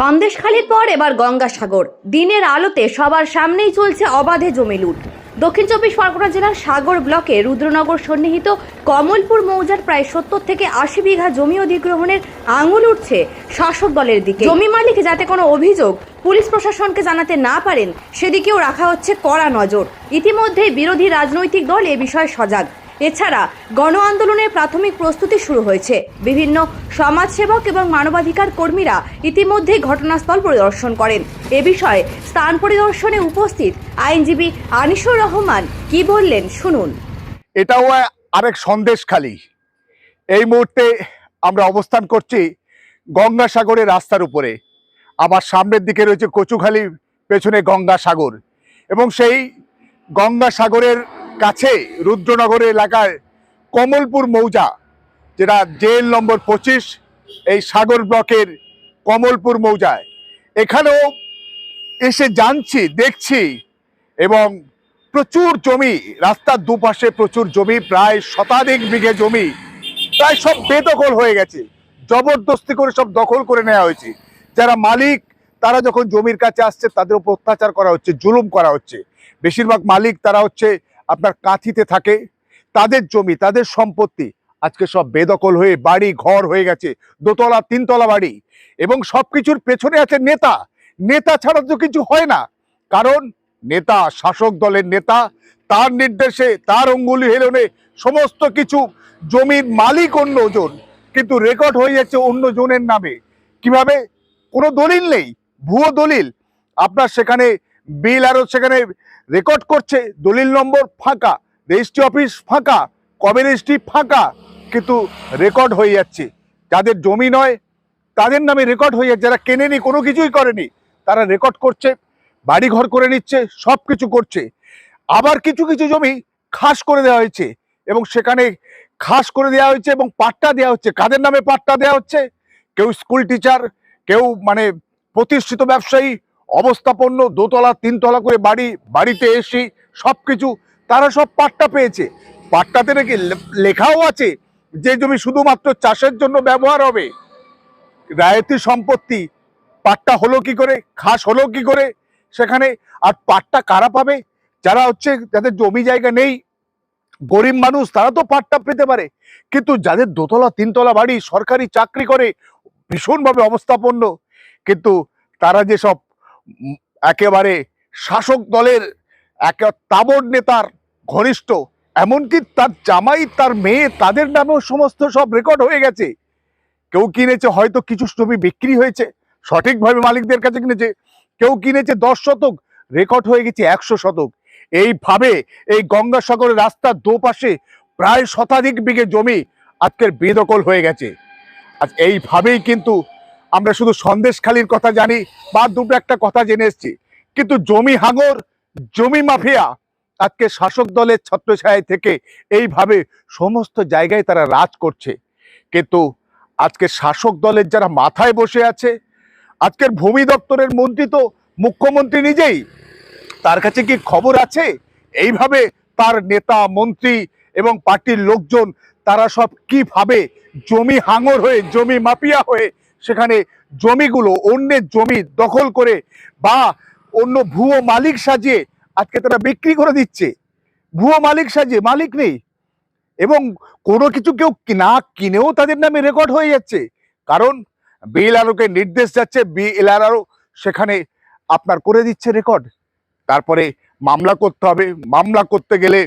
সন্দেশখালির পর এবার গঙ্গাসাগর। দিনের আলোতে সবার সামনেই চলছে অবাধে জমি লুট। দক্ষিণ চব্বিশ পরগনা জেলার সাগর ব্লকে রুদ্রনগর সন্নিহিত কমলপুর মৌজার প্রায় সত্তর থেকে আশি বিঘা জমি অধিগ্রহণের আঙুল উঠছে শাসক দলের দিকে। জমি মালিক যাতে কোনো অভিযোগ পুলিশ প্রশাসনকে জানাতে না পারেন, সেদিকেও রাখা হচ্ছে কড়া নজর। ইতিমধ্যেই বিরোধী রাজনৈতিক দল এ বিষয়ে সজাগ। এছাড়া গণ আন্দোলনের প্রাথমিক প্রস্তুতি শুরু হয়েছে। বিভিন্ন সমাজসেবক এবং মানবাধিকার কর্মীরা ইতিমধ্যেই ঘটনাস্থল পরিদর্শন করেন। এ বিষয়ে স্থান পরিদর্শনে উপস্থিত আইনজীবী আনিসুর রহমান কি বললেন শুনুন। এটাও আরেক সন্দেশখালি এই মুহূর্তে আমরা অবস্থান করছি গঙ্গাসাগরের রাস্তার উপরে। আবার সামনের দিকে রয়েছে কচুখালি পেছনে গঙ্গাসাগর। এবং সেই গঙ্গাসাগরের কাছে রুদ্রনগর এলাকায় কমলপুর মৌজা, যেটা জেল নম্বর পঁচিশ, এই সাগর ব্লকের কমলপুর মৌজায়। এখানেও এসে জানছি, দেখছি এবং প্রচুর জমি, রাস্তার দুপাশে প্রচুর জমি, প্রায় শতাধিক বিঘে জমি, প্রায় সব বেদখল হয়ে গেছে। জবরদস্তি করে সব দখল করে নেওয়া হয়েছে। যারা মালিক, তারা যখন জমির কাছে আসছে তাদের উপর অত্যাচার করা হচ্ছে, জুলুম করা হচ্ছে। বেশিরভাগ মালিক তারা হচ্ছে আপনার কাঁথিতে থাকে, তাদের জমি, তাদের সম্পত্তি আজকে সব বেদখল হয়ে বাড়ি, ঘর হয়ে গেছে, দোতলা, তিনতলা বাড়ি এবং সব কিছুর পেছনে আছে নেতা। নেতা ছাড়া তো কিছু হয় না। কারণ নেতা, শাসক দলের নেতা, তার নির্দেশে, তার অঙ্গুলি হেলনে সমস্ত কিছু জমির মালিক অন্যজন, কিন্তু রেকর্ড হয়ে যাচ্ছে অন্য জনের নামে। কীভাবে? কোনো দলিল নেই, ভুয়ো দলিল। আপনার সেখানে বিল আরও সেখানে রেকর্ড করছে, দলিল নম্বর ফাঁকা, রেজিস্ট্রি অফিস ফাঁকা, কবে রেজিস্ট্রি ফাঁকা, কিন্তু রেকর্ড হয়ে যাচ্ছে। যাদের জমি নয়, তাদের নামে রেকর্ড হয়ে যাচ্ছে, যারা কেনেনি, কোনো কিছুই করেনি, তারা রেকর্ড করছে বাড়ি ঘর করে নিচ্ছে সব কিছু করছে। আবার কিছু কিছু জমি খাস করে দেওয়া হয়েছে এবং সেখানে খাস করে দেওয়া হয়েছে এবং পাট্টা দেওয়া হচ্ছে। কাদের নামে পাট্টা দেওয়া হচ্ছে? কেউ স্কুল টিচার কেউ মানে প্রতিষ্ঠিত ব্যবসায়ী অবস্থাপন্ন দোতলা, তিনতলা করে বাড়ি, বাড়িতে এসে সব কিছু তারা সব পাট্টা পেয়েছে। পাট্টাতে নাকি লেখাও আছে যে জমি শুধুমাত্র চাষের জন্য ব্যবহার হবে। রায়তি সম্পত্তি, পাট্টা হলো কি করে খাস হলো কি করে, সেখানে আর পাট্টা কারা পাবে? যারা হচ্ছে যাদের জমি জায়গা নেই, গরিব মানুষ, তারা তো পাট্টা পেতে পারে। কিন্তু যাদের দোতলা, তিনতলা বাড়ি সরকারি চাকরি করে, ভীষণভাবে অবস্থাপন্ন। কিন্তু তারা যেসব একেবারে শাসক দলের এক তাবর নেতার ঘনিষ্ঠ, এমনকি তার জামাই, তার মেয়ে, তাদের নামেও সমস্ত সব রেকর্ড হয়ে গেছে। কেউ কিনেছে হয়তো কিছু জমি বিক্রি হয়েছে, সঠিকভাবে মালিকদের কাছে কিনেছে, কেউ কিনেছে দশ শতক রেকর্ড হয়ে গেছে একশো শতক। এইভাবে এই গঙ্গাসাগরের রাস্তার দোপাশে প্রায় শতাধিক বিঘে জমি আজকের বেদখল হয়ে গেছে। আজ এইভাবেই কিন্তু আমরা শুধু সন্দেশখালির কথা জানি, বা দুটো একটা কথা জেনে এসেছি। কিন্তু জমি হাঙর, জমি মাফিয়া, আজকে শাসক দলের ছত্রছায়া থেকে এইভাবে সমস্ত জায়গায় তারা রাজ করছে। কিন্তু আজকে শাসক দলের যারা মাথায় বসে আছে, আজকের ভূমি দপ্তরের মন্ত্রী তো মুখ্যমন্ত্রী নিজেই, তার কাছে কি খবর আছে? এইভাবে তার নেতা, মন্ত্রী এবং পার্টির লোকজন, তারা সব কীভাবে জমি হাঙর হয়ে, জমি মাপিয়া হয়ে সেখানে জমিগুলো, অন্যের জমি দখল করে বা অন্য ভুয়ো মালিক সাজিয়ে আজকে তারা বিক্রি করে দিচ্ছে। ভুয়ো মালিক সাজিয়ে, মালিক নেই। এবং কোনো কিছু কেউ না কিনেও তাদের নামে রেকর্ড হয়ে যাচ্ছে। কারণ বিএলআরওকে নির্দেশ যাচ্ছে বিএলআরও সেখানে আপনার করে দিচ্ছে রেকর্ড তারপরে মামলা করতে হবে। মামলা করতে গেলে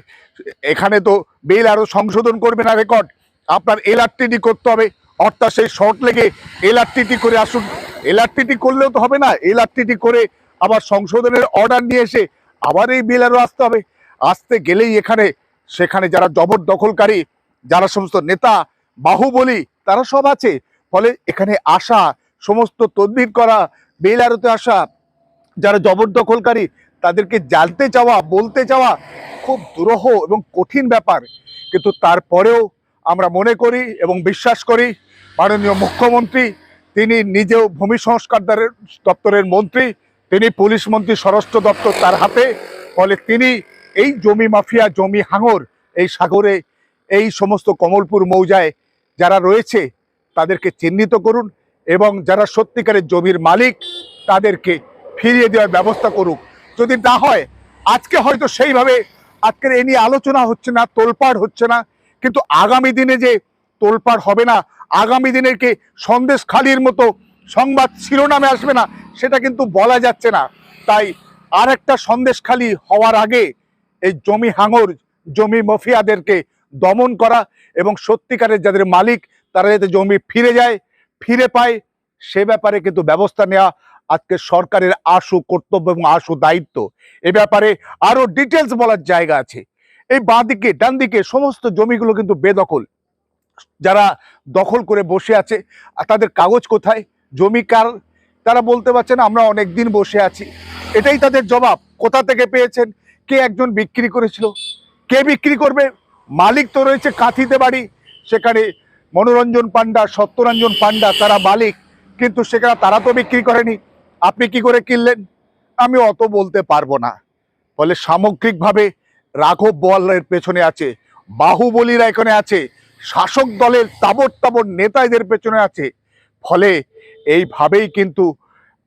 এখানে তো বেল আরও সংশোধন করবে না রেকর্ড আপনার এলআরটিডি করতে হবে। অর্থাৎ সেই শর্ট লেগে এলআরটিটি করে আসুন। এলআরটিটি করলেও তো হবে না এলআরটিটি করে আবার সংশোধনের অর্ডার নিয়ে এসে আবার এই বিল আরও আসতে হবে। আসতে গেলেই এখানে, সেখানে যারা জবরদখলকারী, যারা সমস্ত নেতা, বাহুবলী, তারা সব আছে। ফলে এখানে আসা, সমস্ত তদবির করা বেল আরতে আসা, যারা জবরদখলকারী, তাদেরকে জানতে চাওয়া, বলতে চাওয়া খুব দুরূহ এবং কঠিন ব্যাপার। কিন্তু তারপরেও আমরা মনে করি এবং বিশ্বাস করি মাননীয় মুখ্যমন্ত্রী, তিনি নিজেও ভূমি সংস্কার দপ্তরের মন্ত্রী, তিনি পুলিশ মন্ত্রী, স্বরাষ্ট্র দপ্তর তার হাতে। ফলে তিনি এই জমি মাফিয়া, জমি হাঙর, এই সাগরে, এই সমস্ত কমলপুর মৌজায় যারা রয়েছে, তাদেরকে চিহ্নিত করুন এবং যারা সত্যিকারের জমির মালিক, তাদেরকে ফিরিয়ে দেওয়ার ব্যবস্থা করুক। যদি না হয়, আজকে হয়তো সেইভাবে, আজকের এ নিয়ে আলোচনা হচ্ছে না, তোলপাড় হচ্ছে না, কিন্তু আগামী দিনে যে তোলপাড় হবে না। আগামী দিনের কি সন্দেশ খালির মতো সংবাদ শিরোনামে আসবে না, সেটা কিন্তু বলা যাচ্ছে না। তাই আর একটা সন্দেশ খালি হওয়ার আগে এই জমি হাঙর, জমি মফিয়াদেরকে দমন করা এবং সত্যিকারের যাদের মালিক, তারা যাতে জমি ফিরে যায়, ফিরে পায়, সে ব্যাপারে কিন্তু ব্যবস্থা নেওয়া আজকে সরকারের আশু কর্তব্য এবং আশু দায়িত্ব। এ ব্যাপারে আরও ডিটেলস বলার জায়গা আছে। এই বাঁদিকে ডান দিকে সমস্ত জমিগুলো কিন্তু বেদখল। যারা দখল করে বসে আছে, আর তাদের কাগজ কোথায়? জমি কার? তারা বলতে পারছে না, আমরা অনেক দিন বসে আছি। এটাই তাদের জবাব। কোথা থেকে পেয়েছেন? কে একজন বিক্রি করেছিল? কে বিক্রি করবে? মালিক তো রয়েছে কাঁথিতে বাড়ি। সেখানে মনোরঞ্জন পান্ডা সত্যরঞ্জন পান্ডা তারা মালিক। কিন্তু সেখানে তারা তো বিক্রি করেনি। আপনি কি করে কিনলেন? আমি অত বলতে পারব না। ফলে সামগ্রিকভাবে রাঘব বোয়ালের পেছনে আছে। বাহুবলীরা এখানে আছে। শাসক দলের তাবর তাবর নেতা এদের পেছনে আছে। ফলে এইভাবেই কিন্তু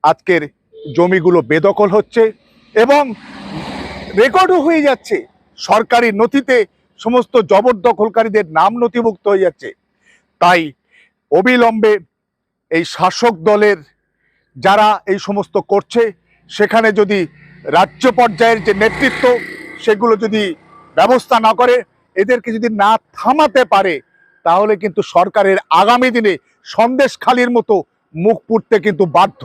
আজকের জমিগুলো বেদখল হচ্ছে এবং রেকর্ডও হয়ে যাচ্ছে। সরকারি নথিতে সমস্ত জবরদখলকারীদের নাম নথিভুক্ত হয়ে যাচ্ছে। তাই অবিলম্বে এই শাসক দলের যারা এই সমস্ত করছে, সেখানে যদি রাজ্য পর্যায়ের যে নেতৃত্ব, সেগুলো যদি ব্যবস্থা না করে এদেরকে যদি না থামাতে পারে, তাহলে কিন্তু সরকারের আগামী দিনে সন্দেশ খালির মতো মুখ পুড়তে কিন্তু বাধ্য।